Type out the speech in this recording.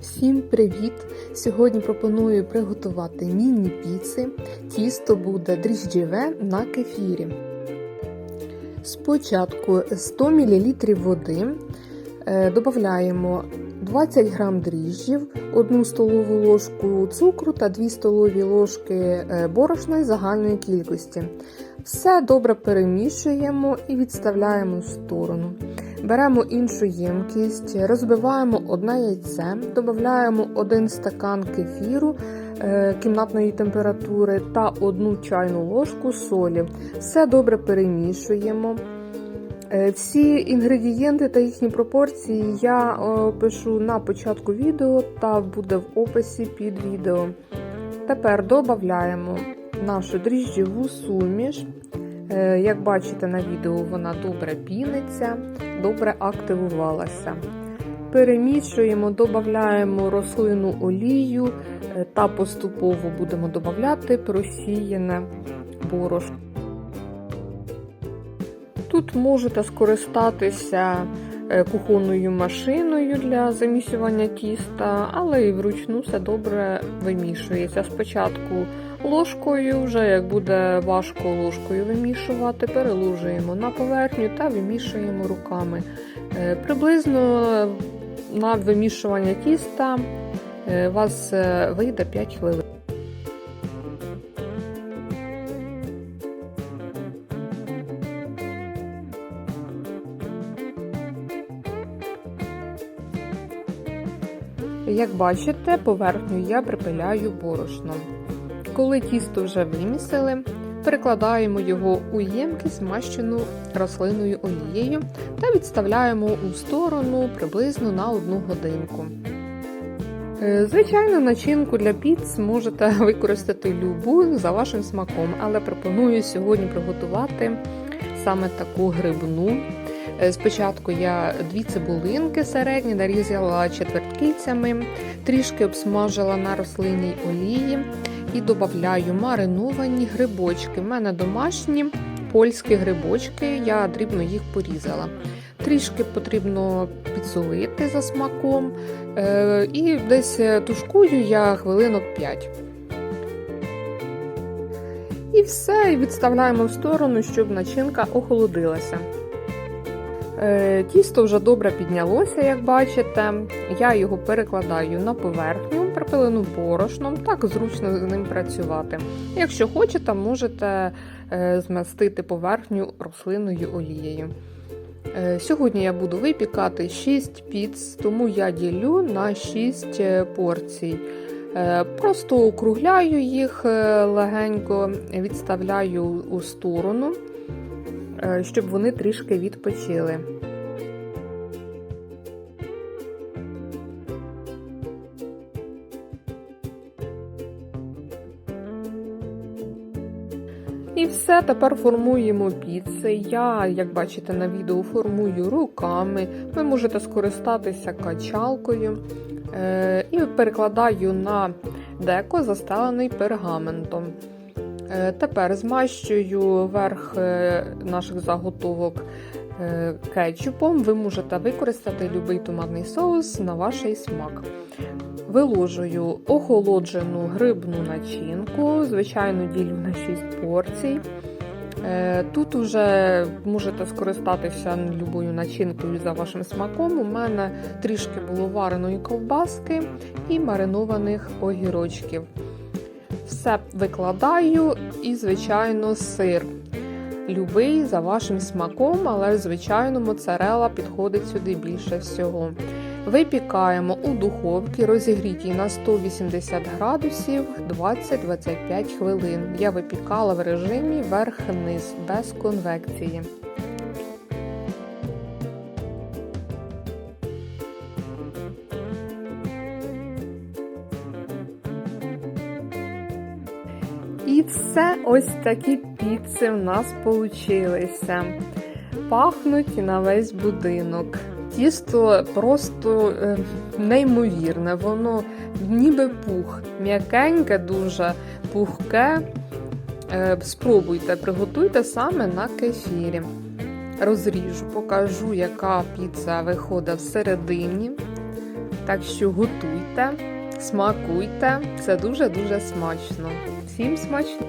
Всім привіт! Сьогодні пропоную приготувати міні-піци. Тісто буде дріжджеве на кефірі. Спочатку 100 мл води е, додаємо 20 г дріжджів, 1 столову ложку цукру та 2 столові ложки е, борошна загальної кількості. Все добре перемішуємо і відставляємо в сторону. Беремо іншу ємкість, розбиваємо одне яйце, додаємо 1 стакан кефіру е, кімнатної температури та 1 чайну ложку солі. Все добре перемішуємо. Е, Всі інгредієнти та їхні пропорції я пишу на початку відео та буде в описі під відео. Тепер додаємо нашу дріжджову суміш. Е, Як бачите на відео, вона добре піниться, добре активувалася. Перемішуємо, додаємо рослину олію е, та поступово будемо додавати просіяне борошно. Тут можете скористатися кухонною машиною для замісювання тіста, але і вручну все добре вимішується. Спочатку ложкою, вже як буде важко ложкою вимішувати, переложуємо на поверхню та вимішуємо руками. Е, Приблизно на вимішування тіста е, вас е, вийде 5 хвилин. Як бачите, поверхню я припиляю борошном. Коли тісто вже вимісили, перекладаємо його у ємкість, змащену рослинною олією та відставляємо у сторону приблизно на одну годинку. Е, Звичайно, начинку для піц можете використати любу за вашим смаком, але пропоную сьогодні приготувати саме таку грибну. Е, Спочатку я дві цибулинки середні нарізала четверткільцями, трішки обсмажила на рослинній олії і додаю мариновані грибочки. У мене домашні польські грибочки, я дрібно їх порізала. Трішки потрібно підсолити за смаком, е, і десь тушкую я хвилинок 5. І все, і відставляємо в сторону, щоб начинка охолодилася. Е, Тісто вже добре піднялося, як бачите. Я його перекладаю на поверхню, припилену борошном, так зручно з ним працювати. Якщо хочете, можете е, змастити поверхню рослинною олією. Е, Сьогодні я буду випікати 6 піц, тому я ділю на 6 порцій. Просто округляю їх легенько, відставляю у сторону, щоб вони трішки відпочили. І все, тепер формуємо піци. Я, як бачите на відео, формую руками. Ви можете скористатися качалкою. Е, І перекладаю на деко, застелений пергаментом. Е, Тепер змащую верх е, наших заготовок е, кетчупом. Ви можете використати будь-який томатний соус на ваш смак. Виложую охолоджену грибну начинку, звичайно, ділю на 6 порцій. Тут вже можете скористатися любою начинкою за вашим смаком. У мене трішки було вареної ковбаски і маринованих огірочків. Все викладаю і, звичайно, сир. Любий за вашим смаком, але, звичайно, моцарела підходить сюди більше всього. Випікаємо у духовці, розігрітій на 180 градусів 20-25 хвилин. Я випікала в режимі верх-низ без конвекції. І все ось такі піци в нас получилися. Пахнуть на весь будинок. Тісто просто е, неймовірне, воно ніби пух, м'якеньке, дуже пухке. Е, спробуйте, приготуйте саме на кефірі. Розріжу, покажу, яка піца виходить всередині. Так що готуйте, смакуйте, це дуже-дуже смачно. Всім смачно!